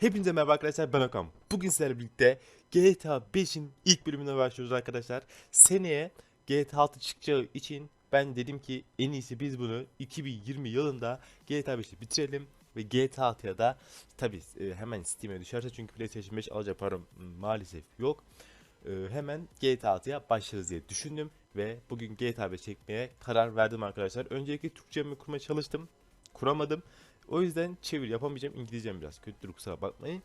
Hepinize merhaba arkadaşlar ben Okan. Bugün sizlerle birlikte GTA 5'in ilk bölümüne başlıyoruz arkadaşlar. Seneye GTA 6 çıkacağı için ben dedim ki en iyisi biz bunu 2020 yılında GTA 5'i bitirelim ve GTA 6'ya da tabi hemen Steam'e düşerse çünkü PlayStation 5 alacak param maalesef yok. E, hemen GTA 6'ya başlarız diye düşündüm ve bugün GTA 5 çekmeye karar verdim arkadaşlar. Öncelikle Türkçemi kurmaya çalıştım. Kuramadım. O yüzden çevir yapamayacağım. İngilizcem biraz kötüdür kusura bakmayın.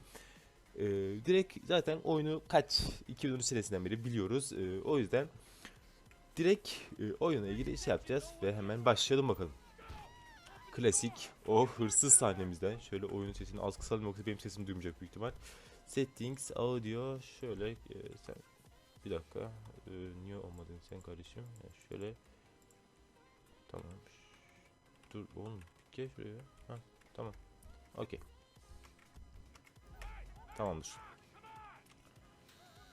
Ee, direkt zaten oyunu kaç 2013 senesinden beri biliyoruz. Ee, o yüzden direkt e, oyuna ilgili şey yapacağız ve hemen başlayalım bakalım. Klasik o hırsız sahnemizden şöyle oyunun sesini az kısalım yoksa benim sesimi duymayacak büyük ihtimal. Settings, audio şöyle e, sen bir dakika e, niye olmadın sen kardeşim? Ya şöyle tamam. Dur oğlum gel şuraya. Tamam. Okey. Tamamdır.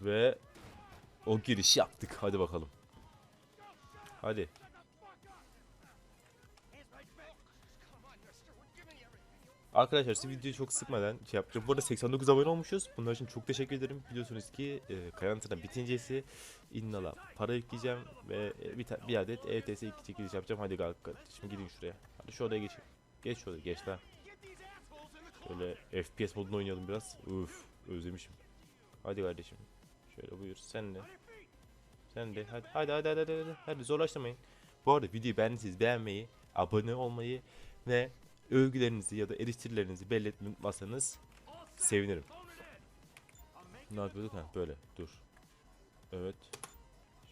Ve o giriş yaptık. Hadi bakalım. Hadi. Arkadaşlar size videoyu çok sıkmadan şey yapacağım. Bu arada 89 abone olmuşuz. Bunlar için çok teşekkür ederim. Biliyorsunuz ki e, karantina bitincesi İnnala para yükleyeceğim ve e, bir, bir adet ETS 2 çekiliş yapacağım. Hadi kalk. Şimdi gidin şuraya. Hadi şu odaya geçin. Geç şurada geç lan. Şöyle FPS modunu oynayalım biraz. Uf özlemişim. Hadi kardeşim. Şöyle buyur sen de. Sen de hadi hadi hadi hadi hadi, hadi. hadi zorlaştırmayın. Bu arada videoyu beğendiyseniz beğenmeyi, abone olmayı ve övgülerinizi ya da eleştirilerinizi belli etmeyi sevinirim. Ne yapıyorduk ha böyle dur. Evet.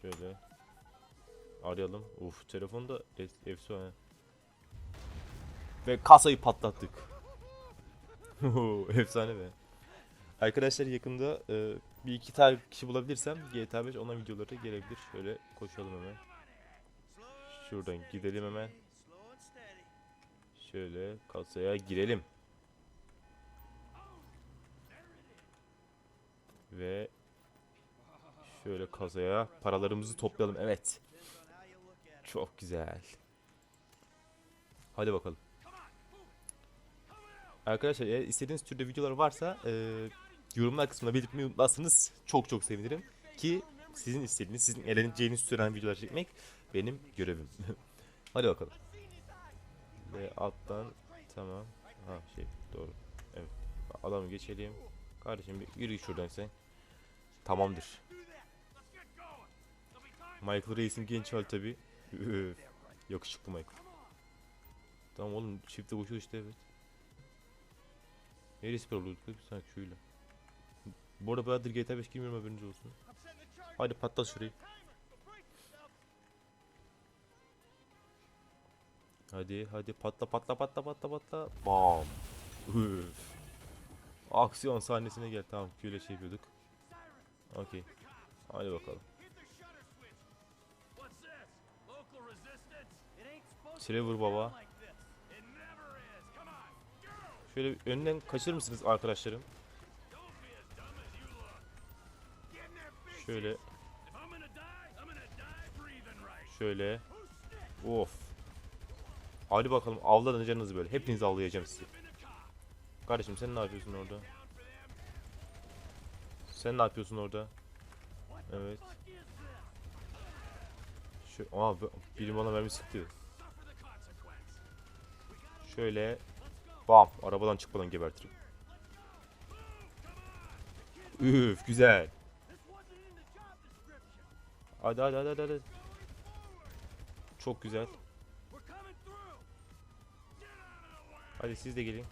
Şöyle. Arayalım. Uf telefonda efsane. Ve kasayı patlattık. Efsane be. Arkadaşlar yakında e, bir iki tane kişi bulabilirsem GTA 5 ona videoları gelebilir. Şöyle koşalım hemen. Şuradan gidelim hemen. Şöyle kasaya girelim. Ve şöyle kasaya paralarımızı toplayalım. Evet. Çok güzel. Hadi bakalım. Arkadaşlar eğer istediğiniz türde videolar varsa e, yorumlar kısmına belirtmeyi unutmazsanız çok çok sevinirim. Ki sizin istediğiniz, sizin eğleneceğiniz türden videolar çekmek benim görevim. Hadi bakalım. Ve alttan tamam. Ha şey doğru. Evet. Adamı geçelim. Kardeşim bir yürü şuradan sen. Tamamdır. Michael Reis'in genç hali tabi. Yakışıklı Michael. Tamam oğlum çifte boşu işte evet. Neresi problematik bir sanki şöyle. Bu arada bayağıdır GTA 5 girmiyorum haberiniz olsun. Hadi patlat şurayı. Hadi hadi patla patla patla patla patla. Bam. Üf. Aksiyon sahnesine gel tamam şöyle şey yapıyorduk. Okey. Hadi bakalım. Trevor baba. Şöyle önden kaçırır mısınız arkadaşlarım? Şöyle. Şöyle. Of. Hadi bakalım avlanacaksınız böyle. Hepinizi avlayacağım sizi. Kardeşim sen ne yapıyorsun orada? Sen ne yapıyorsun orada? Evet. Şu, aa, biri bana mermi sıktı. Şöyle Bam. Arabadan çıkmadan gebertirim. Üf güzel. Hadi hadi hadi hadi. Çok güzel. Hadi siz de gelin.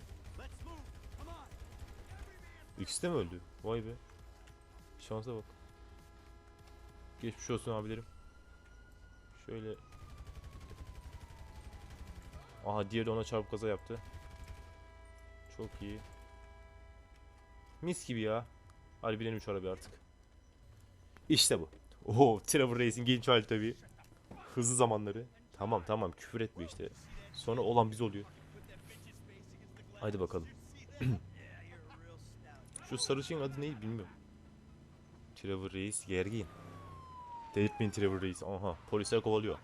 İkisi de mi öldü? Vay be. Şansa bak. Geçmiş olsun abilerim. Şöyle. Aha diğeri ona çarpıp kaza yaptı. Çok iyi. Mis gibi ya. Hadi binelim şu arabaya artık. İşte bu. Oo, Trevor Reis'in genç hali tabii. Hızlı zamanları. Tamam tamam küfür etme işte. Sonra olan biz oluyor. Haydi bakalım. şu sarışın adı neydi bilmiyorum. Trevor Reis gergin. Delirtmeyin Trevor Reis. Aha polisler kovalıyor.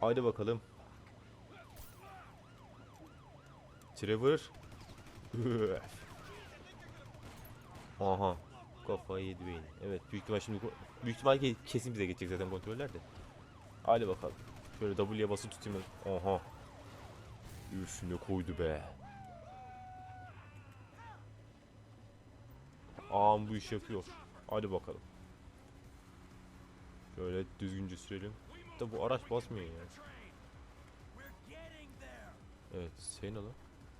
Haydi bakalım. Trevor. Aha. Kafayı yedi. Evet büyük ihtimal şimdi büyük ihtimal kesin bize geçecek zaten kontroller de. Hadi bakalım. Şöyle W'ye basılı tutayım. Aha. Üf ne koydu be. Ağam bu iş yapıyor. Hadi bakalım. Şöyle düzgünce sürelim. Da bu araç basmıyor ya. Evet, ne lan?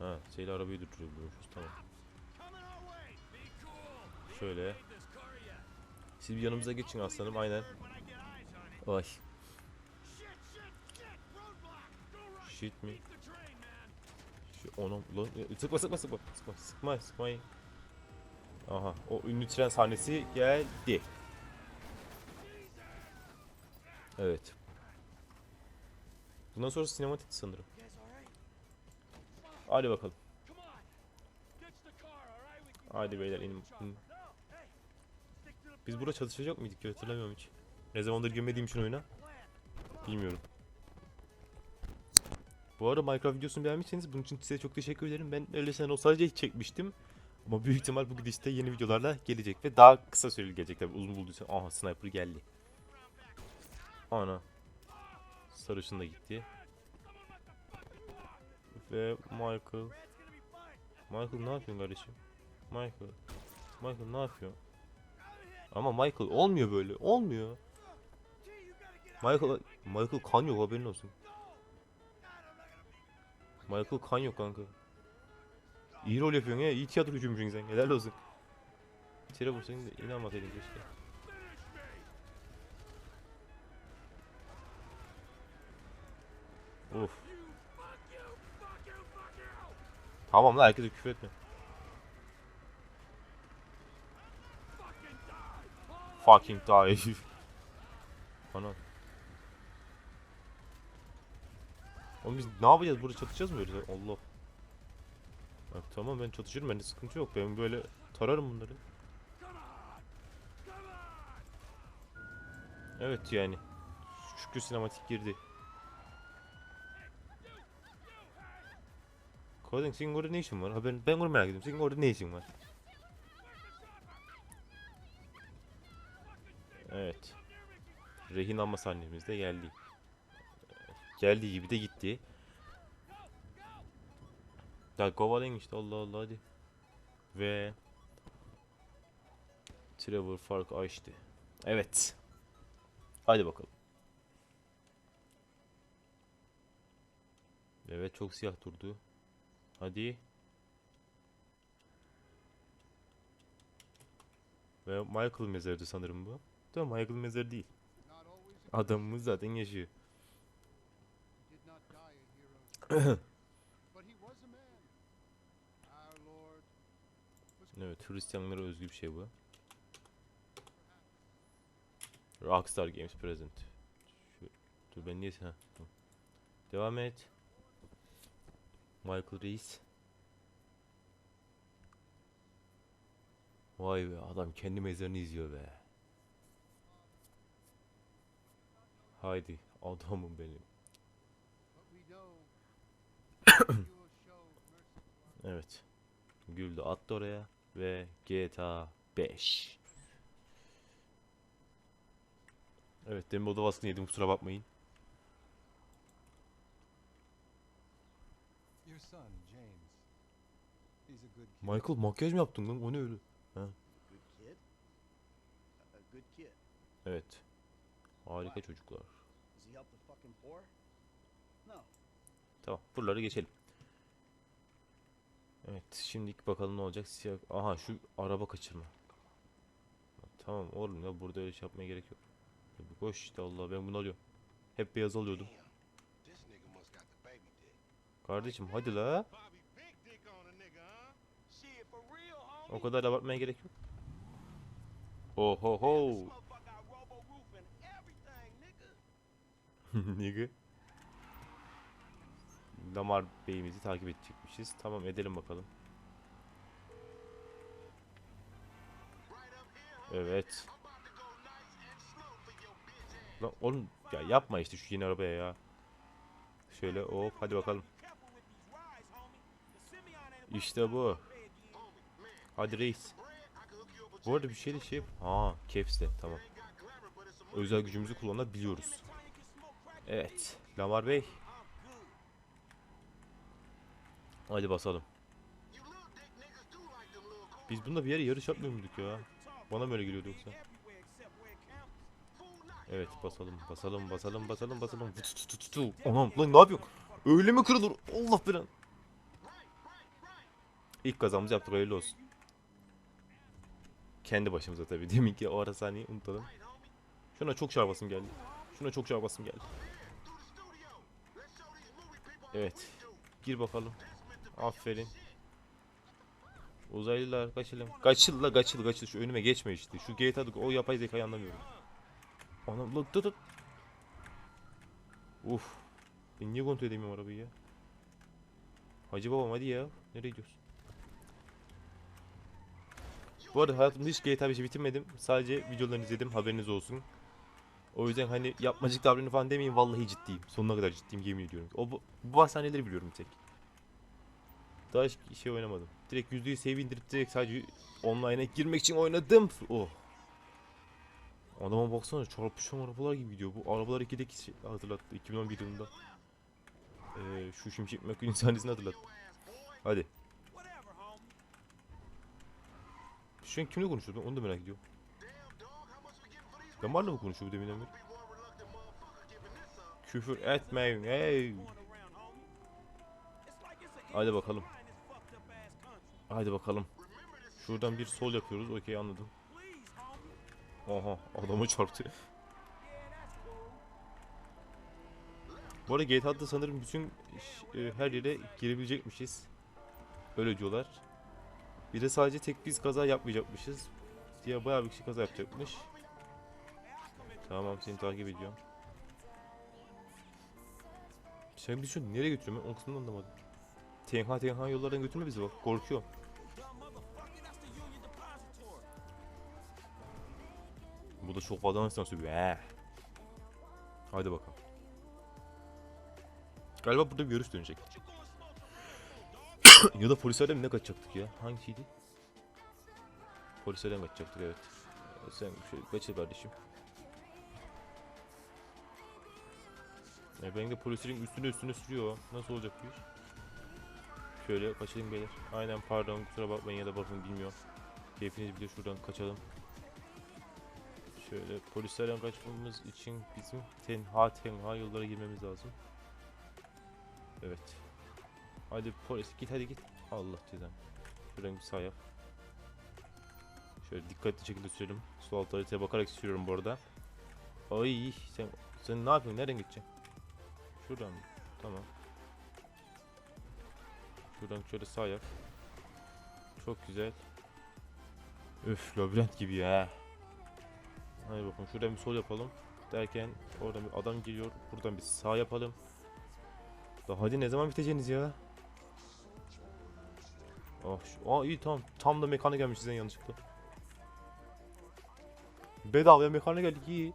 Ha, şeyle arabayı durduruyormuşuz tamam. Şöyle. Siz bir yanımıza geçin aslanım aynen. Ay. Shit mi? Şu onu lan sıkma sıkma sıkma sıkma sıkma sıkmayın. Aha o ünlü tren sahnesi geldi. Evet. Bundan sonra sinematik sanırım. Hadi bakalım. Hadi beyler inin. inin. Biz burada çalışacak mıydık ki hatırlamıyorum hiç. Ne zamandır girmediğim için oyuna. Bilmiyorum. Bu arada Minecraft videosunu beğenmişseniz bunun için size çok teşekkür ederim. Ben öylesine nostalji çekmiştim. Ama büyük ihtimal bu gidişte yeni videolarla gelecek ve daha kısa süreli gelecek tabi uzun bulduysa. Aha sniper geldi. Ana. Sarışın da gitti. Ve Michael. Michael ne yapıyorsun kardeşim? Michael. Michael ne yapıyor? Ama Michael olmuyor böyle. Olmuyor. Michael Michael kan yok haberin olsun. Michael kan yok kanka. İyi rol yapıyorsun ya. iyi tiyatrocumuşsun sen. Helal olsun. Trevor senin de inanmasaydın keşke. Uf. Tamam lan herkese küfür etme. Fucking die. Ana. Oğlum biz ne yapacağız? Burada çatışacağız mı öyle? Allah. Bak, tamam ben çatışırım. Bende sıkıntı yok. Ben böyle tararım bunları. Evet yani. Şükür sinematik girdi. Coding işin var? Ha ben, ben onu merak ediyorum. İşin var? Evet. Rehin alma sahnemiz de geldi. Geldiği gibi de gitti. Ya kovalayın işte Allah Allah hadi. Ve Trevor fark açtı. Evet. Hadi bakalım. Evet çok siyah durdu. Hadi. Ve Michael mezarıydı sanırım bu. Değil mi? Michael mezarı değil. Adamımız zaten yaşıyor. Evet, Hristiyanlara özgü bir şey bu. Rockstar Games Present. Şu, dur ben niye ha? Devam et. Michael Reis. Vay be adam kendi mezarını izliyor be. Haydi adamım benim. Evet. Gül de attı oraya ve GTA 5. Evet demin oda baskını yedim kusura bakmayın. Michael makyaj mı yaptın lan? O ne öyle? Good kid? A, a good kid. Evet. Harika çocuklar. Does he help the fucking poor? No. Tamam buraları geçelim. Evet şimdilik bakalım ne olacak. Siyah... Aha şu araba kaçırma. Tamam oğlum ya burada öyle şey yapmaya gerek yok. Koş işte Allah ben bunu alıyorum. Hep beyaz alıyordum. Kardeşim hadi la. O kadar abartmaya gerek yok. Oho This ho. motherfucker got robo roof and everything, nigga. Lamar Bey'imizi takip edecekmişiz. Tamam edelim bakalım. Evet. Lan oğlum ya yapma işte şu yeni arabaya ya. Şöyle hop hadi bakalım. İşte bu. Hadi reis. Bu arada bir şey de şey... Ha, Caps'te tamam. Özel gücümüzü kullanabiliyoruz. Evet. Lamar Bey. Hadi basalım. Biz bunda bir yere yarış yapmıyor muyduk ya? Bana böyle geliyordu yoksa. Evet basalım basalım basalım basalım basalım. Anam lan ne yapıyorsun? Öyle mi kırılır? Allah belanı. İlk kazamızı yaptık hayırlı olsun. Kendi başımıza tabii. Demin ki o ara saniye unutalım. Şuna çok çarpasım geldi. Şuna çok çarpasım geldi. Evet. Gir bakalım. Aferin. Uzaylılar kaçalım. Kaçıl la kaçıl kaçıl. Şu önüme geçme işte. Şu GTA'da o yapay zekayı anlamıyorum. Anam la tut tut. Uf. Ben niye kontrol edemiyorum arabayı ya? Hacı babam hadi ya. Nereye gidiyorsun? Bu arada hayatımda hiç GTA 5'i bitirmedim. Sadece videolarını izledim haberiniz olsun. O yüzden hani yapmacık davranın falan demeyin vallahi ciddiyim. Sonuna kadar ciddiyim yemin ediyorum. O bu, bu biliyorum tek. Daha hiç şey oynamadım. Direkt %100 save indirip direkt sadece online'a girmek için oynadım. Oh. Adama baksana çarpışan arabalar gibi gidiyor. Bu arabalar 2'deki şey hatırlattı 2011 yılında. Ee, şu Şimşek McQueen sahnesini hatırlattı. Hadi. Şu an kimle konuşuyor ben onu da merak ediyorum. Damarla mı konuşuyor bu deminden beri? Küfür etmeyin hey. Hadi bakalım. Hadi bakalım. Şuradan bir sol yapıyoruz. Okey anladım. Aha adamı çarptı. Bu arada GTA'da sanırım bütün e, her yere girebilecekmişiz. Öyle diyorlar. Bir de sadece tek biz kaza yapmayacakmışız. Diğer bayağı bir kişi kaza yapacakmış. Tamam seni takip ediyorum. Sen bir şu nereye götürüyorum ben o kısmını anlamadım. Tenha tenha yollardan götürme bizi bak korkuyorum. Bu da çok fazla nasıl söylüyor. He. Hadi bakalım. Galiba burada bir görüş dönecek. Ya da polislerden mi ne kaçacaktık ya? Hangisiydi? Polislerden kaçacaktık evet. Ee, Sen şöyle kaçır kardeşim. E ben de polislerin üstüne üstüne sürüyor. Nasıl olacak bu iş? Şöyle kaçalım beyler. Aynen pardon kusura bakmayın ya da bakın bilmiyorum. Keyfiniz bilir şuradan kaçalım. Şöyle polislerden kaçmamız için bizim tenha tenha yollara girmemiz lazım. Evet. Hadi polis git hadi git. Allah cezanı. Şuradan bir sağ yap. Şöyle dikkatli şekilde sürelim. Sol alt haritaya bakarak sürüyorum bu arada. Ay sen sen ne yapıyorsun? Nereden gideceksin? Şuradan? Tamam. Şuradan şöyle sağ yap. Çok güzel. Üf labirent gibi ya. Hadi bakalım şuradan bir sol yapalım. Derken oradan bir adam geliyor. Buradan bir sağ yapalım. Daha hadi ne zaman biteceğiniz ya? Oh, aa iyi tamam. Tam da mekana gelmiş sizden yanlışlıkla. Bedavaya mekana geldik iyi.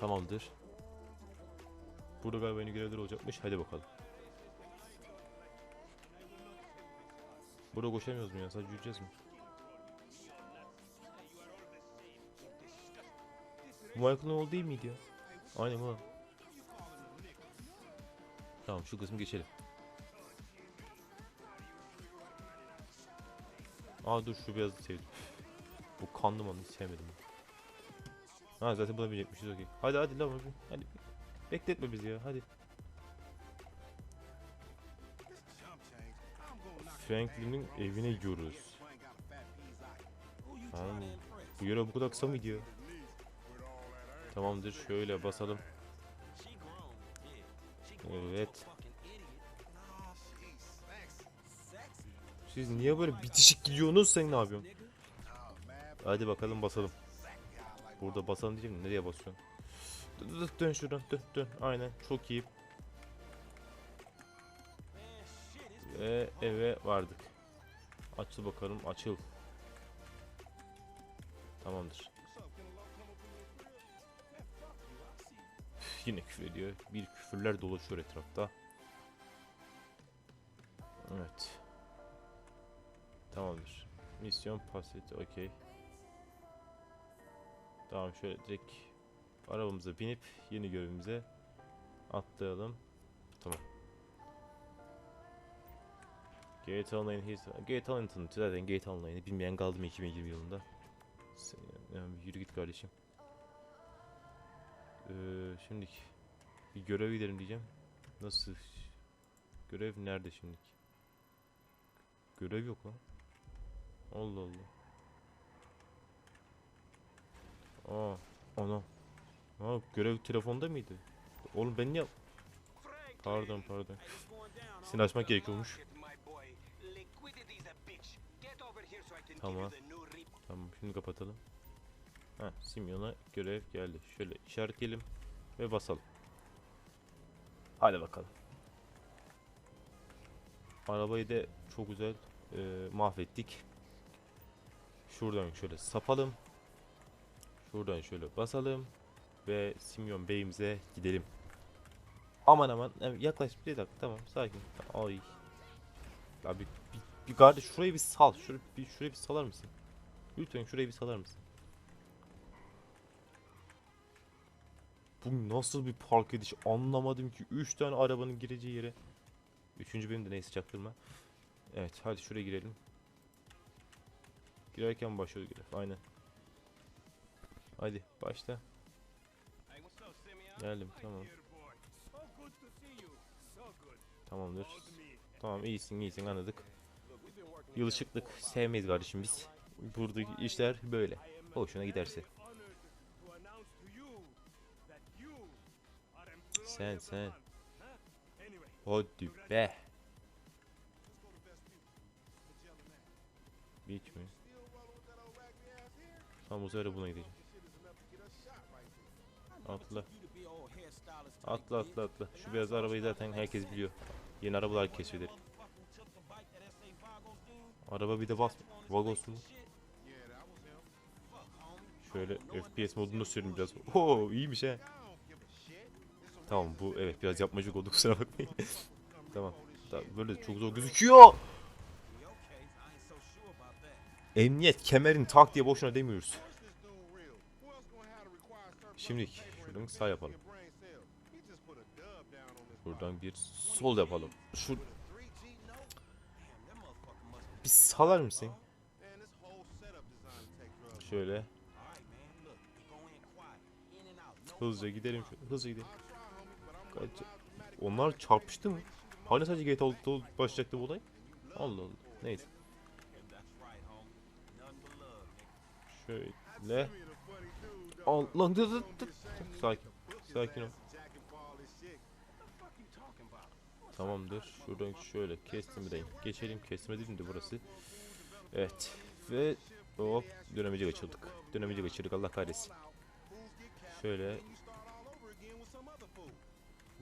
Tamamdır. Burada galiba yeni görevler olacakmış. Hadi bakalım. Burada koşamıyoruz mu ya? Sadece yürüyeceğiz mi? Bu Michael'ın oğlu değil miydi ya? Aynen bu. Tamam şu kısmı geçelim. Aa dur şu beyazı sevdim. Bu kanlı hiç sevmedim. Ha zaten bulabilecekmişiz okey. Hadi hadi lan hadi. hadi. Bekletme bizi ya hadi. Franklin'in evine gidiyoruz. Tamam. Bu yere bu kadar kısa mıydı ya? Tamamdır şöyle basalım. Evet. Siz niye böyle bitişik gidiyorsunuz sen ne yapıyorsun? Hadi bakalım basalım. Burada basalım diyeceğim nereye basıyorsun? Dön, dön, dön şuradan dön dön aynen çok iyi. Ve eve vardık. Açıl bakalım açıl. Tamamdır. Yine küfür ediyor. Bir küfürler dolaşıyor etrafta. Evet. Tamamdır. Misyon paseti okey. Tamam şöyle direkt arabamıza binip yeni görevimize atlayalım. Tamam. GTA Online his GTA Online tanıtıyor zaten GTA Online'ı bilmeyen kaldı mı 2020 yılında. Sen, yani yürü git kardeşim. Ee, şimdi bir görev gidelim diyeceğim. Nasıl? Görev nerede şimdi? Görev yok lan. Allah Allah. Aa, ana. Aa, görev telefonda mıydı? Oğlum ben niye... Pardon pardon. Seni açmak gerekiyormuş. Tamam. Tamam şimdi kapatalım. Ha Simyon'a görev geldi. Şöyle işaretleyelim ve basalım. Hadi bakalım. Arabayı da çok güzel e, mahvettik. Şuradan şöyle sapalım. Şuradan şöyle basalım ve Simyon Bey'imize gidelim. Aman aman evet, yaklaş bir dakika tamam sakin. Ay. Ya bir, bir, bir kardeş şurayı bir sal. Şurayı bir, şurayı bir salar mısın? Lütfen şurayı bir salar mısın? Bu nasıl bir park ediş anlamadım ki. 3 tane arabanın gireceği yere. Üçüncü benim de neyse çaktırma. Evet hadi şuraya girelim. Girerken başlıyor görev aynen. Hadi başla. Geldim tamam. Tamamdır. Tamam iyisin iyisin anladık. Yılışıklık sevmeyiz kardeşim biz. Buradaki işler böyle. Hoşuna giderse. Sen sen. Hadi be. Beach mi? Tamam bu sefer buna gideceğim. Atla. Atla atla atla. Şu beyaz arabayı zaten herkes biliyor. Yeni arabalar keşfedilir. Araba bir de bas. Vagos mu? Şöyle FPS modunda sürün biraz. Oo iyiymiş he. Tamam bu evet biraz yapmacık oldu kusura bakmayın. tamam. Böyle çok zor gözüküyor. Emniyet kemerini tak diye boşuna demiyoruz. Şimdi şuradan sağ yapalım. Buradan bir sol yapalım. Şu bir salar mısın? Şöyle. Hızlıca gidelim. Hızlıca gidelim. Onlar çarpıştı mı? Hala sadece GTA başlayacaktı bu olay. Allah Allah. Neyse. Şöyle. Al lan dur dur dur. Sakin. Sakin ol. Tamamdır. Şuradan şöyle kestirmeden geçelim. Kestirme dedim de burası. Evet. Ve hop dönemeci kaçırdık. Dönemeci kaçırdık Allah kahretsin. Şöyle.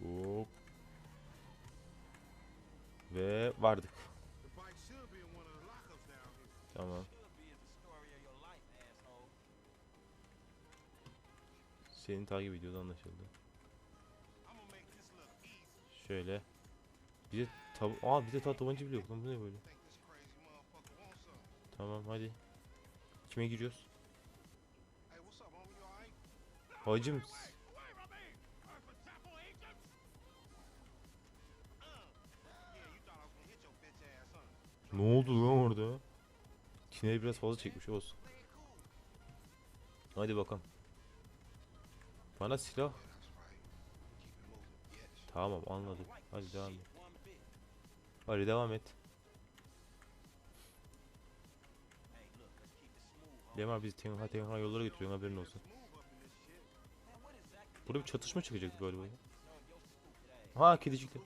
Hop. Ve vardık. Tamam. Seni takip ediyordu anlaşıldı. Şöyle. Bir de tab Aa bir de ta tabanca bile yok lan bu ne böyle? Tamam hadi. Kime giriyoruz? Hacım. Ne oldu lan orada? Kineri biraz fazla çekmiş olsun. Hadi bakalım. Bana silah. Tamam anladım. Hadi devam et. Hadi devam et. Lemar bizi tenha tenha yollara götürüyor haberin olsun. Burada bir çatışma çıkacak galiba. Ha kedicikler.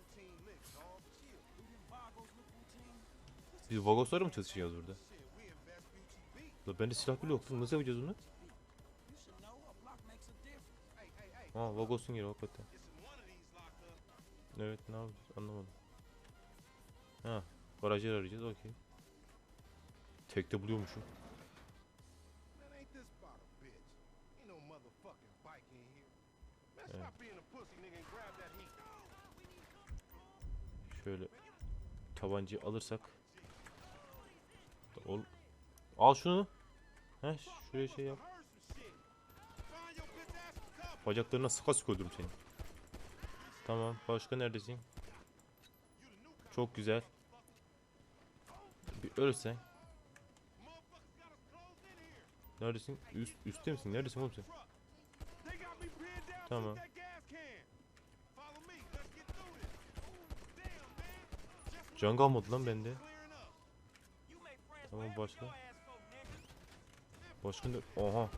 Biz vagoslara mı çatışacağız burada? La bende silah bile yok. lan, Nasıl yapacağız bunu? Ha vagosun yeri hakikaten. Evet ne yapacağız anlamadım. Ha garajı arayacağız okey. Tekte buluyormuşum. Heat. Şöyle. tabancayı alırsak. Ol. Al şunu. He şuraya şey yap. Bacaklarına sıka sık öldürürüm seni. Tamam. Başka neredesin? Çok güzel. Bir ölsen. Neredesin? Üst, üstte misin? Neredesin oğlum sen? Tamam. Can kalmadı lan bende. Tamam başka. Başka ne? Oha.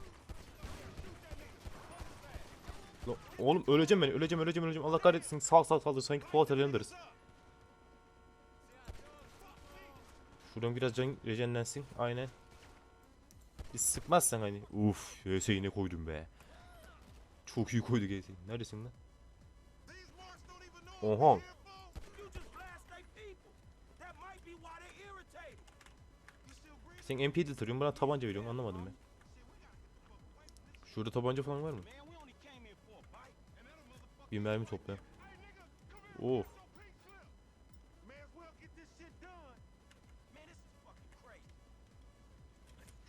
Lan oğlum öleceğim ben. Öleceğim öleceğim öleceğim. Allah kahretsin. Sal sal sal. Sanki Polat Alemdar'ız. Şuradan biraz can rejenlensin. Aynen. Bir sıkmazsan hani. Uf. HS yine koydum be. Çok iyi koydu HS. Neredesin lan? Oha. Sen MP deltırıyorsun bana tabanca veriyorsun anlamadım ben. Şurada tabanca falan var mı? Bir mermi topla. Crazy.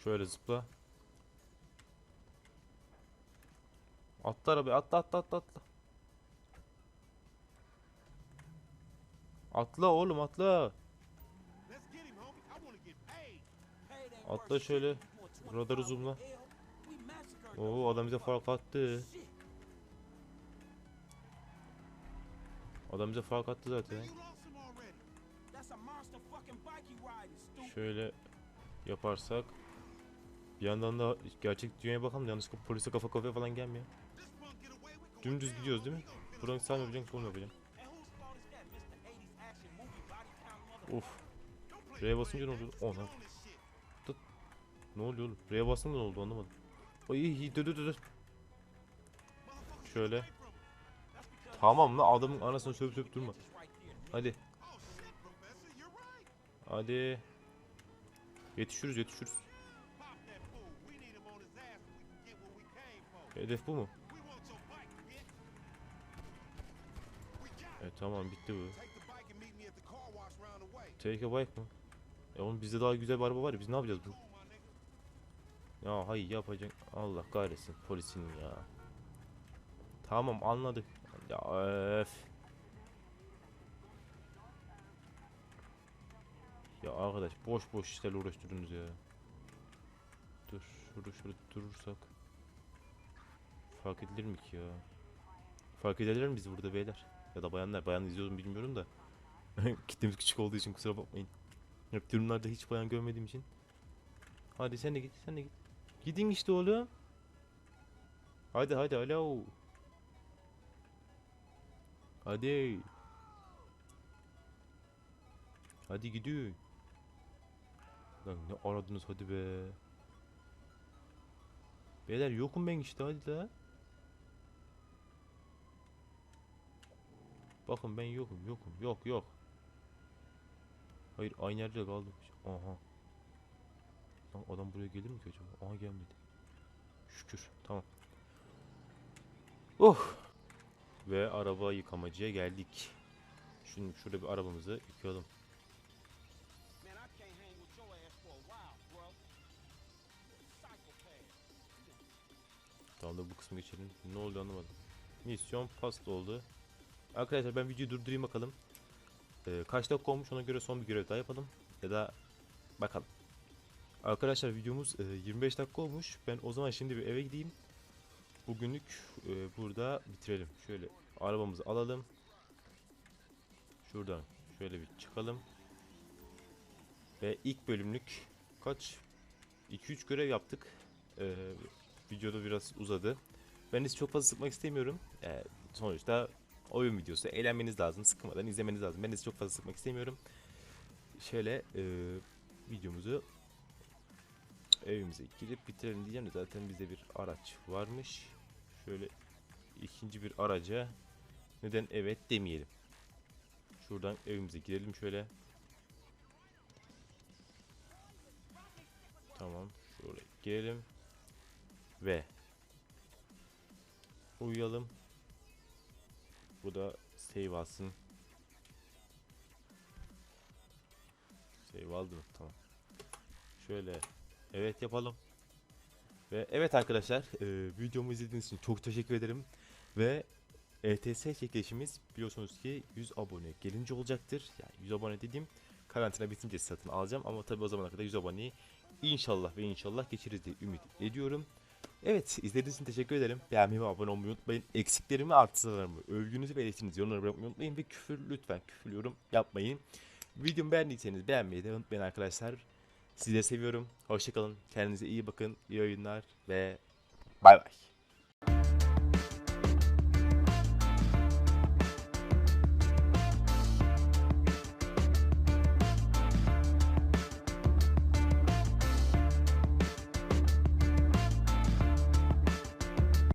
Şöyle zıpla. Atla arabaya atla atla atla atla. Atla oğlum atla. Atla şöyle. Radarı 25 zoomla. Oo adam bize fark attı. Adam bize fark attı zaten. Şöyle yaparsak. Bir yandan da gerçek dünyaya bakalım da yanlışlıkla polise kafa kafaya falan gelmiyor. Dümdüz gidiyoruz değil mi? Buradan sağ mı yapacaksın sol mu yapacaksın? And whose fault is that, Mr. 80s action movie body count motherfucker? Of. R'ye basınca ne oluyor? game. Ne oluyor oğlum? R'ye bastın da ne oldu anlamadım. Ay iyi dur. dur. Motherfuckers, Şöyle. Tamam la adamın anasını sövüp sövüp durma. Hadi. Hadi. Yetişiriz yetişiriz. Hedef bu mu? Evet tamam bitti bu. Take a bike mı? E oğlum bizde daha güzel bir araba var ya biz ne yapacağız bu? Ya hayır yapacak. Allah kahretsin polisin ya. Tamam anladık. Ya öf. Ya arkadaş boş boş işlerle uğraştırdınız ya. Dur şurada şöyle durursak. Fark edilir mi ki ya? Fark ederler mi bizi burada beyler? Ya da bayanlar. Bayan izliyorum bilmiyorum da. Kitlemiz küçük olduğu için kusura bakmayın. Hep durumlarda hiç bayan görmediğim için. Hadi sen de git sen de git. Gidin işte oğlum. Hadi hadi alo. Hadi. Hadi gidiyor. Lan ne aradınız hadi be. Beyler yokum ben işte hadi la. Bakın ben yokum yokum yok yok. Hayır aynı yerde kaldım. Aha. Lan adam buraya gelir mi ki acaba? Aha gelmedi. Şükür. Tamam. Oh. Ve araba yıkamacıya geldik. Şimdi şurada bir arabamızı yıkayalım. Tamam da bu kısmı geçelim. Ne oldu anlamadım. Misyon past oldu. Arkadaşlar ben videoyu durdurayım bakalım. Ee, kaç dakika olmuş ona göre son bir görev daha yapalım. Ya da bakalım. Arkadaşlar videomuz e, 25 dakika olmuş. Ben o zaman şimdi bir eve gideyim. Bugünlük e, burada bitirelim. Şöyle arabamızı alalım. Şuradan şöyle bir çıkalım. Ve ilk bölümlük kaç 2-3 görev yaptık. Ee, videoda biraz uzadı. Ben sizi çok fazla sıkmak istemiyorum. Sonuçta oyun videosu. Eğlenmeniz lazım. Sıkmadan izlemeniz lazım. Ben sizi çok fazla sıkmak istemiyorum. Şöyle e, videomuzu evimize girip bitirelim diyeceğim de zaten bizde bir araç varmış. Şöyle ikinci bir araca neden evet demeyelim. Şuradan evimize girelim şöyle. Tamam. Şöyle girelim. Ve uyuyalım. Bu da save alsın. Aldın mı? Tamam. Şöyle. Evet yapalım. Ve evet arkadaşlar e, videomu izlediğiniz için çok teşekkür ederim. Ve ETS çekilişimiz biliyorsunuz ki 100 abone gelince olacaktır. Yani 100 abone dediğim karantina bitince satın alacağım. Ama tabi o zamana kadar 100 aboneyi inşallah ve inşallah geçiriz diye ümit ediyorum. Evet izlediğiniz için teşekkür ederim. Beğenmeyi ve abone olmayı unutmayın. Eksiklerimi artılarımı, övgünüzü ve eleştirinizi yorumlara bırakmayı unutmayın. Ve küfür lütfen küfür yorum yapmayın. Videomu beğendiyseniz beğenmeyi de unutmayın arkadaşlar. Sizleri seviyorum. Hoşçakalın. Kendinize iyi bakın. İyi oyunlar ve bay bay.